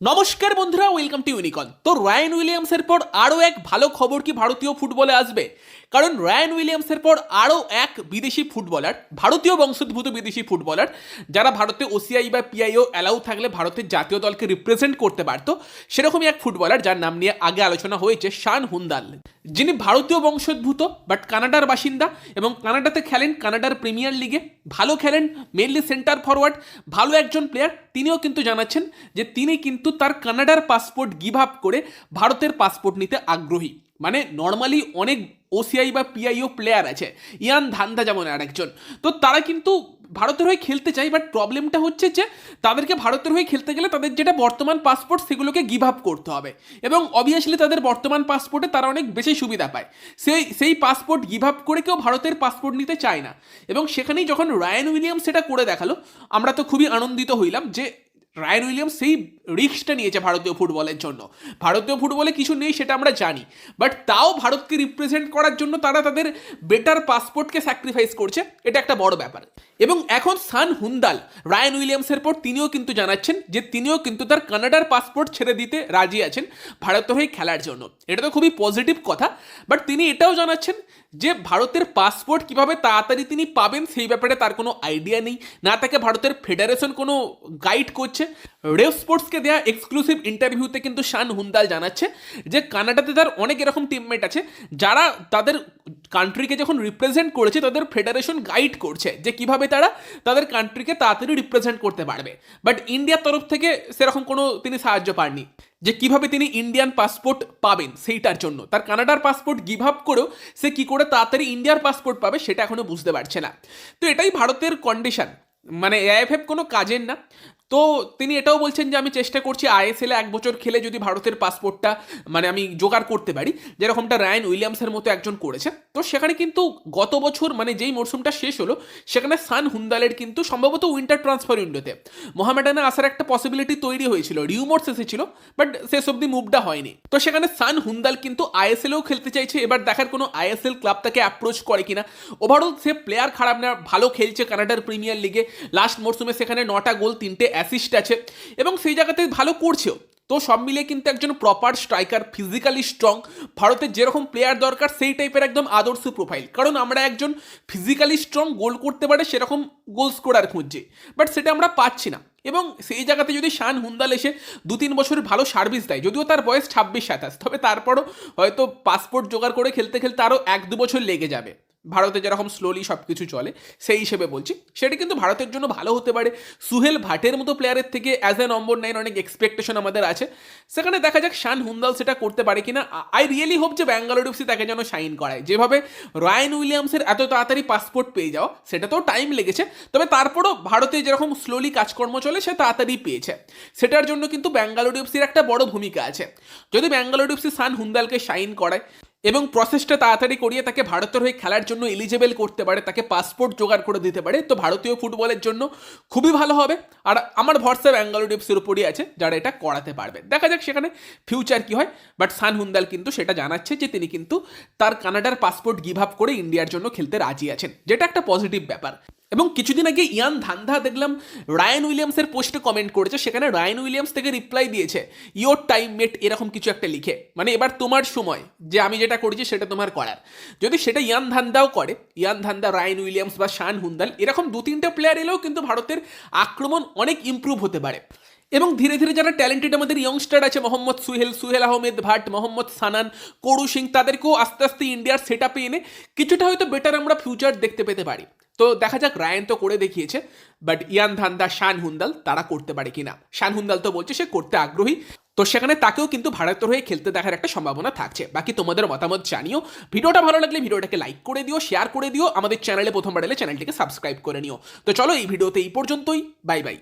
নমস্কার বন্ধুরা welcome to ইউনিকন তো রায়ান উইলিয়ামসের পর আরও এক ভালো খবর কি ভারতীয় ফুটবলে আসবে? কারণ রায়ান উইলিয়ামসের পর আরও এক বিদেশি ফুটবলার, ভারতীয় বংশোদ্ভূত বিদেশি ফুটবলার, যারা ভারতে ওসিআই বা পিআইও অ্যালাউ থাকলে ভারতের জাতীয় দলকে রিপ্রেজেন্ট করতে পারতো, সেরকমই এক ফুটবলার যার নাম নিয়ে আগে আলোচনা হয়েছে শান হুন্দাল। যিনি ভারতীয় বংশোদ্ভূত বাট কানাডার বাসিন্দা এবং কানাডাতে খেলেন কানাডার প্রিমিয়ার লিগে ভালো খেলেন মেনলি সেন্টার ফরওয়ার্ড ভালো একজন প্লেয়ার তিনিও কিন্তু জানাচ্ছেন যে তিনি কিন্তু তার কানাডার পাসপোর্ট গিভ আপ করে ভারতের পাসপোর্ট নিতে আগ্রহী। মানে নর্মালি অনেক ওসিআই বা পিআইও প্লেয়ার আছে। ইয়ান ধান্দা যেমন আর একজন তো তারা কিন্তু ভারতের হয়ে খেলতে চাই বাট প্রবলেমটা হচ্ছে যে তাদেরকে ভারতের হয়ে খেলতে গেলে তাদের যেটা বর্তমান পাসপোর্ট সেগুলোকে গিভ আপ করতে হবে। এবং অবভিয়াসলি তাদের বর্তমান পাসপোর্টে তারা অনেক বেশি সুবিধা পায়। সেই সেই পাসপোর্ট গিভ আপ করে কেউ ভারতের পাসপোর্ট নিতে চায় না। এবং সেখানেই যখন রায়ান উইলিয়ামস সেটা করে দেখাল, আমরা তো খুবই আনন্দিত হইলাম যে রায়ান উইলিয়ামস সেই রিস্কটা নিয়েছে ভারতীয় ফুটবলের জন্য। ভারতীয় ফুটবলে কিছু নেই সেটা আমরা জানি। বাট তাও ভারতকে রিপ্রেজেন্ট করার জন্য তারা তাদের বেটার পাসপোর্টকে স্যাক্রিফাইস করছে, এটা একটা বড় ব্যাপার। এবং এখন সান হুন্দাল, রায়ান উইলিয়ামসের পর তিনিও কিন্তু জানাচ্ছেন যে তিনিও কিন্তু তার কানাডার পাসপোর্ট ছেড়ে দিতে রাজি আছেন ভারতের হয়ে খেলার জন্য। এটা তো খুবই পজিটিভ কথা। বাট তিনি এটাও জানাচ্ছেন যে ভারতের পাসপোর্ট কীভাবে তাড়াতাড়ি তিনি পাবেন সেই ব্যাপারে তার কোনো আইডিয়া নেই। না তাকে ভারতের ফেডারেশন কোনো গাইড করছে। রেভ স্পোর্টসকে দেওয়া এক্সক্লুসিভ ইন্টারভিউতে কিন্তু শান হুন্দাল জানাচ্ছে যে কানাডাতে তার অনেক এরকম টিমমেট আছে, যারা তাদের কান্ট্রিকে যখন রিপ্রেজেন্ট করেছে, তাদের ফেডারেশন গাইড করছে যে কীভাবে তারা তাদের কান্ট্রিকে তাড়াতাড়ি রিপ্রেজেন্ট করতে পারবে। বাট ইন্ডিয়ার তরফ থেকে সেরকম কোনো তিনি সাহায্য পাননি যে কীভাবে তিনি ইন্ডিয়ান পাসপোর্ট পাবেন সেইটার জন্য। তার কানাডার পাসপোর্ট গিভ আপ করেও সে কি করে তাড়াতাড়ি ইন্ডিয়ার পাসপোর্ট পাবে সেটা এখনও বুঝতে পারছে না। তো এটাই ভারতের কন্ডিশন মানে এআইএফএফ কোনো কাজের না। তো তিনি এটাও বলছেন যে আমি চেষ্টা করছি আইএসএলে এক বছর খেলে যদি ভারতের পাসপোর্টটা মানে আমি জোগাড় করতে পারি, যেরকমটা রায়ান উইলিয়ামসের মতো একজন করেছে। তো সেখানে কিন্তু গত বছর মানে যেই মরশুমটা শেষ হলো, সেখানে সান হুন্দালের কিন্তু সম্ভবত উইন্টার ট্রান্সফার উইন্ডোতে। মোহামেডানে আসার একটা পসিবিলিটি তৈরি হয়েছিল রিউমোর্স এসেছিল বাট শেষ অব্দি মুভটা হয়নি। তো সেখানে সান হুন্দাল কিন্তু আইএসএলেও খেলতে চাইছে, এবার দেখার কোনো আইএসএল ক্লাব তাকে অ্যাপ্রোচ করে কিনা। ওভারঅল সে প্লেয়ার খারাপ না, ভালো খেলছে কানাডার প্রিমিয়ার লিগে লাস্ট মরশুমে সেখানে নটা গোল, তিনটে অ্যাসিস্ট আছে এবং সেই জায়গাতে ভালো করছেও। তো সব মিলিয়ে কিন্তু একজন প্রপার স্ট্রাইকার ফিজিক্যালি স্ট্রং ভারতের যেরকম প্লেয়ার দরকার, সেই টাইপের একদম আদর্শ প্রোফাইল কারণ আমরা একজন ফিজিক্যালি স্ট্রং গোল করতে পারে সেরকম গোল স্কোরার খুঁজছি। বাট সেটা আমরা পাচ্ছি না। এবং সেই জায়গাতে যদি শান হুন্দাল এসে দু তিন বছর ভালো সার্ভিস দেয়, যদিও তার বয়স ছাব্বিশ, সাতাশ, তবে তারপরও হয়তো পাসপোর্ট জোগাড় করে খেলতে খেলতে আরও এক দু বছর লেগে যাবে। ভারতে যেরকম স্লোলি সব কিছু চলে, সেই হিসেবে বলছি। সেটা কিন্তু ভারতের জন্য ভালো হতে পারে। সুহেল ভাটের মতো প্লেয়ারের থেকে অ্যাজ এ নম্বর নাইন অনেক এক্সপেকটেশন আমাদের আছে। সেখানে দেখা যাক শান হুন্দাল সেটা করতে পারে কিনা। আই রিয়েলি হোপ যে ব্যাঙ্গালোর এফসি তাকে যেন সাইন করায়। যেভাবে রায়ান উইলিয়ামসের এত তাড়াতাড়ি পাসপোর্ট পেয়ে যাওয়া সেটা তো টাইম লেগেছে। তবে তারপরও ভারতে যেরকম স্লোলি কাজকর্ম চলে, সে তাড়াতাড়ি পেয়েছে। সেটার জন্য কিন্তু ব্যাঙ্গালোর এফসির একটা বড় ভূমিকা আছে। যদি ব্যাঙ্গালোর এফসি সান হুন্দালকে সাইন করায় এবং প্রসেসটা তাড়াতাড়ি করিয়ে তাকে ভারতের হয়ে খেলার জন্য এলিজেবল করতে পারে, তাকে পাসপোর্ট জোগাড় করে দিতে পারে। তো ভারতীয় ফুটবলের জন্য খুবই ভালো হবে। আর আমার ভরসা ব্যাঙ্গালোর ডিপসের উপরই আছে, যারা এটা করাতে পারবে। দেখা যাক সেখানে ফিউচার কি হয়। বাট সান হুন্দাল কিন্তু সেটা জানাচ্ছে যে তিনি কিন্তু তার কানাডার পাসপোর্ট গিভ আপ করে ইন্ডিয়ার জন্য খেলতে রাজি আছেন, যেটা একটা পজিটিভ ব্যাপার। এবং কিছুদিন আগে ইয়ান ধান্ধা দেখলাম রায়ান উইলিয়ামসের পোস্টে কমেন্ট করেছে, সেখানে রায়ান উইলিয়ামস থেকে রিপ্লাই দিয়েছে ইয়োর টাইম মেট এরকম কিছু একটা লিখে। মানে এবার তোমার সময়, যে আমি যেটা করেছি সেটা তোমার করার। যদি সেটা ইয়ান ধান্দাও করে, ইয়ান ধান্দা, রায়ান উইলিয়ামস বা শান হুন্দাল, এরকম দু তিনটে প্লেয়ার এলেও কিন্তু ভারতের আক্রমণ অনেক ইম্প্রুভ হতে পারে। এবং ধীরে ধীরে যারা ট্যালেন্টেড আমাদের ইয়ংস্টার আছে, মোহাম্মদ সুহেল সুহেল আহমেদ ভাট, মোহাম্মদ সানান, করু সিং, তাদেরকেও আস্তে আস্তে ইন্ডিয়ার সেট আপে এনে কিছুটা হয়তো বেটার আমরা ফিউচার দেখতে পেতে পারি। তো দেখা যাক রায়ান তো করে দেখিয়েছে বাট ইয়ান ধান্দা, শান হুন্দাল তারা করতে পারে কিনা। শান হুন্দাল তো বলছে সে করতে আগ্রহী, তো সেখানে তাকেও কিন্তু ভারতের হয়ে খেলতে দেখার একটা সম্ভাবনা থাকছে। বাকি তোমাদের মতামত জানিও। ভিডিওটা ভালো লাগলে ভিডিওটাকে লাইক করে দিও শেয়ার করে দিও, আমাদের চ্যানেলে প্রথমবার এলে চ্যানেলটিকে সাবস্ক্রাইব করে নিও। তো চলো এই ভিডিওতে এই পর্যন্তই বাই বাই